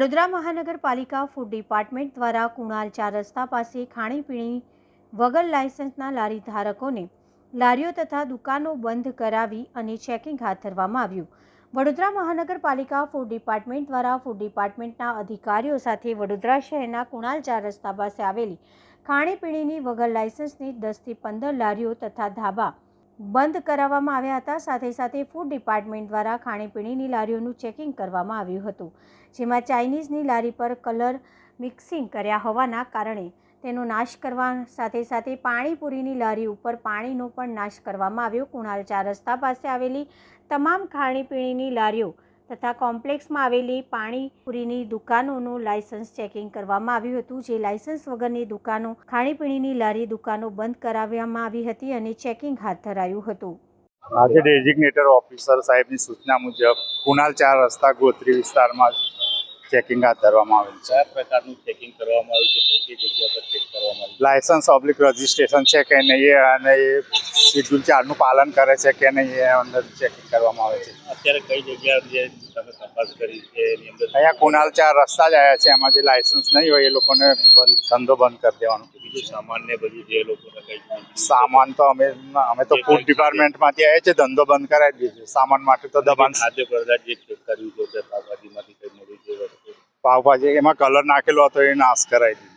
વડોદરા મહાનગરપાલિકા food department દ્વારા કુણાલ ચાર રસ્તા પાસે ખાણીપીણી વગર લાયસન્સના લારી ધારકોને લારીઓ તથા દુકાનો બંધ કરાવી અને ચેકિંગ હાથ ધરવામાં આવ્યું. વડોદરા મહાનગરપાલિકા ફૂડ ડિપાર્ટમેન્ટ દ્વારા ફૂડ ડિપાર્ટમેન્ટના અધિકારીઓ સાથે વડોદરા શહેરના કુણાલ ચાર રસ્તા પાસે આવેલી ખાણીપીણીની વગર લાયસન્સની દસથી પંદર લારીઓ તથા ધાબા બંધ કરાવવામાં આવ્યા હતા. સાથે સાથે ફૂડ ડિપાર્ટમેન્ટ દ્વારા ખાણીપીણીની લારીઓનું ચેકિંગ કરવામાં આવ્યું હતું. જેમાં ચાઇનીઝની લારી પર કલર મિક્સિંગ કર્યા હોવાના કારણે તેનો નાશ કરવા સાથે સાથે પાણીપુરીની લારી ઉપર પાણીનો પણ નાશ કરવામાં આવ્યો. કુણાલ ચાર રસ્તા પાસે આવેલી તમામ ખાણીપીણીની લારીઓ તથા કોમ્પ્લેક્સમાં આવેલી પાણીપુરીની દુકાનોનું લાયસન્સ ચેકિંગ કરવામાં આવ્યું હતું જે લાયસન્સ વગરની દુકાનો ખાણીપીણીની લારી દુકાનો બંધ કરાવવામાં આવી હતી અને ચેકિંગ હાથ ધરાયું હતું. આજે ડેઝિગ્નેટર ઓફિસર સાહેબની સૂચના મુજબ કુનાલ ચાર રસ્તા ગોત્રી વિસ્તારમાં ચેકિંગ હાથ ધરવામાં આવ્યું છે. કયા પ્રકારનું ચેકિંગ કરવામાં આવ્યું છે. કઈ કઈ જગ્યા પર ચેક કરવામાં આવ્યું લાયસન્સ ઓબ્લિક રજિસ્ટ્રેશન છે કે નહીં અને એ શેડ્યુલ ચારનું પાલન કરે છે કે નહીં એ અંદર ચેકિંગ કરવામાં આવે છે. અત્યારે કઈ જગ્યા જે તમે તપાસ કરી છે એની અંદર અહીંયા કુનાલ ચાર રસ્તા જ આવ્યા છે એમાં જે લાયસન્સ નહીં હોય એ લોકોને બંધ ધંધો બંધ કરી દેવાનો. બીજું સામાન ને બધું જે લોકોને કઈ સામાન તો અમે અમે તો ફૂડ ડિપાર્ટમેન્ટમાંથી આવ્યા છે ધંધો બંધ કરાવી દીધો સામાન માટે તો દબાણ ખાદ્ય પદાર્થ જે ચેક કર્યું છે તે શાકભાજીમાંથી કઈ મળી જે પાવભાજી એમાં કલર નાખેલો હતો એ નાશ કરાવી દીધો.